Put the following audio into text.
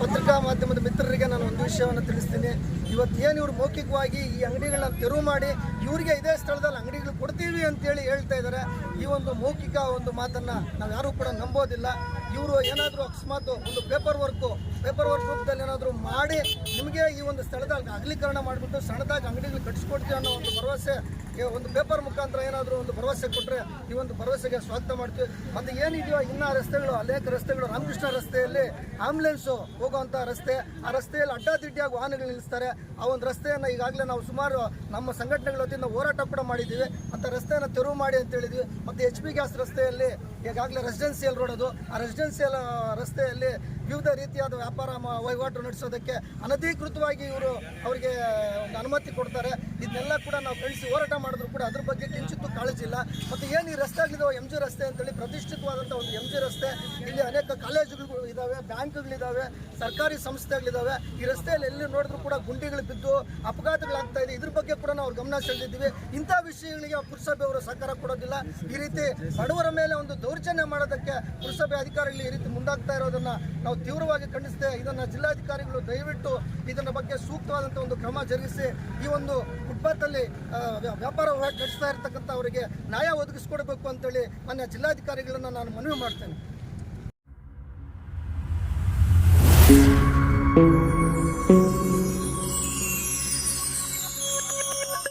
ಪತ್ರಿಕಾ ಮಾಧ್ಯಮದ ಮಿತ್ರರಿಗೆ ನಾನು ಒಂದು ವಿಷಯವನ್ನು ತಿಳಿಸ್ತೀನಿ. ಇವತ್ತು ಏನು ಇವರು ಮೌಖಿಕವಾಗಿ ಈ ಅಂಗಡಿಗಳನ್ನ ತೆರವು ಮಾಡಿ ಇವರಿಗೆ ಇದೇ ಸ್ಥಳದಲ್ಲಿ ಅಂಗಡಿಗಳು ಕೊಡ್ತೀವಿ ಅಂತೇಳಿ ಹೇಳ್ತಾ ಇದ್ದಾರೆ ಈ ಒಂದು ಮೌಖಿಕ ಒಂದು ಮಾತನ್ನು ನಾವು ಯಾರೂ ಕೂಡ ನಂಬೋದಿಲ್ಲ. ಇವರು ಏನಾದರೂ ಅಕಸ್ಮಾತ್ ಒಂದು ಪೇಪರ್ ವರ್ಕು ಪೇಪರ್ ವರ್ಕ್ ರೂಪದಲ್ಲಿ ಏನಾದರೂ ಮಾಡಿ ನಿಮಗೆ ಈ ಒಂದು ಸ್ಥಳದಲ್ಲಿ ಅಗಲೀಕರಣ ಮಾಡಿಬಿಟ್ಟು ಸಣ್ಣದಾಗಿ ಅಂಗಡಿಗಳು ಕಟ್ಟಿಸ್ಕೊಡ್ತೀವಿ ಅನ್ನೋ ಒಂದು ಭರವಸೆ ಒಂದು ಪೇಪರ್ ಮುಖಾಂತರ ಏನಾದರೂ ಒಂದು ಭರವಸೆ ಕೊಟ್ಟರೆ ಈ ಒಂದು ಭರವಸೆಗೆ ಸ್ವಾಗತ ಮಾಡ್ತೀವಿ. ಮತ್ತು ಏನಿದೆಯೋ ಇನ್ನ ರಸ್ತೆಗಳು, ಅನೇಕ ರಸ್ತೆಗಳು, ರಾಮಕೃಷ್ಣ ರಸ್ತೆಯಲ್ಲಿ ಆಂಬುಲೆನ್ಸು ಹೋಗುವಂಥ ರಸ್ತೆ, ಆ ರಸ್ತೆಯಲ್ಲಿ ಅಡ್ಡಾದಿಡ್ಡಿಯಾಗಿ ವಾಹನಗಳು ನಿಲ್ಲಿಸ್ತಾರೆ. ಆ ಒಂದು ರಸ್ತೆಯನ್ನು ಈಗಾಗಲೇ ನಾವು ಸುಮಾರು ನಮ್ಮ ಸಂಘಟನೆಗಳ ವತಿಯಿಂದ ಹೋರಾಟ ಕೂಡ ಮಾಡಿದ್ದೀವಿ. ಅಂತ ರಸ್ತೆಯನ್ನು ತೆರವು ಮಾಡಿ ಅಂತ ಹೇಳಿದ್ವಿ. ಮತ್ತು ಎಚ್ ಪಿ ಗ್ಯಾಸ್ ರಸ್ತೆಯಲ್ಲಿ ಈಗಾಗಲೇ ರೆಸಿಡೆನ್ಸಿಯಲ್ ರೋಡ್ ಅದು. ಆ ರೆಸಿಡೆನ್ಸಿಯಲ್ ರಸ್ತೆಯಲ್ಲಿ ವಿವಿಧ ರೀತಿಯಾದ ವ್ಯಾಪಾರ ವಹಿವಾಟು ನಡೆಸೋದಕ್ಕೆ ಅನಧಿಕೃತವಾಗಿ ಇವರು ಅವರಿಗೆ ಒಂದು ಅನುಮತಿ ಕೊಡ್ತಾರೆ. ಇದನ್ನೆಲ್ಲ ಕೂಡ ನಾವು ಕಳಿಸಿ ಹೋರಾಟ ಮಾಡಿದ್ರು ಕೂಡ ಅದ್ರ ಬಗ್ಗೆ ಕಿಂಚಿತ್ತೂ ಕಾಳಜಿ ಇಲ್ಲ ಮತ್ತು ಏನು ಈ ರಸ್ತೆ ಆಗಿದೆ ಎಂ ಜಿ ರಸ್ತೆ ಅಂತೇಳಿ ಪ್ರತಿಷ್ಠಿತವಾದಂಥ ಒಂದು ಎಂ ಜಿ ರಸ್ತೆ ಅನೇಕ ಕಾಲೇಜುಗಳು ಇದ್ದಾವೆ ಬ್ಯಾಂಕ್ಗಳಿದ್ದಾವೆ ಸರ್ಕಾರಿ ಸಂಸ್ಥೆಗಳಿದ್ದಾವೆ ಈ ರಸ್ತೆಯಲ್ಲಿ ಎಲ್ಲಿ ನೋಡಿದ್ರು ಕೂಡ ಗುಂಡಿಗಳು ಬಿದ್ದು ಅಪಘಾತಗಳಾಗ್ತಾ ಇದೆ. ಇದ್ರ ಬಗ್ಗೆ ಕೂಡ ನಾವು ಗಮನ ಸೆಳೆದಿದ್ದೀವಿ. ಇಂಥ ವಿಷಯಗಳಿಗೆ ಪುರಸಭೆ ಅವರು ಸಹಕಾರ ಕೊಡೋದಿಲ್ಲ. ಈ ರೀತಿ ಬಡವರ ಮೇಲೆ ಒಂದು ದೌರ್ಜನ್ಯ ಮಾಡೋದಕ್ಕೆ ಪುರಸಭೆ ಅಧಿಕಾರಿಗಳು ಈ ರೀತಿ ಮುಂದಾಗ್ತಾ ಇರೋದನ್ನ ನಾವು ತೀವ್ರವಾಗಿ ಖಂಡಿಸ್ತೇವೆ. ಇದನ್ನ ಜಿಲ್ಲಾಧಿಕಾರಿಗಳು ದಯವಿಟ್ಟು ಇದನ್ನ ಬಗ್ಗೆ ಸೂಕ್ತವಾದಂಥ ಒಂದು ಕ್ರಮ ಜರುಗಿಸಿ, ಈ ಒಂದು ಫುಟ್ಪಾತಲ್ಲಿ ವ್ಯಾಪಾರ ನಡೆಸ್ತಾ ಇರ್ತಕ್ಕಂಥ ಅವರಿಗೆ ನ್ಯಾಯ ಒದಗಿಸ್ಕೊಡ್ಬೇಕು ಅಂತೇಳಿ ಮಾನ್ಯ ಜಿಲ್ಲಾಧಿಕಾರಿಗಳನ್ನ ನಾನು ಮನವಿ ಮಾಡ್ತೇನೆ.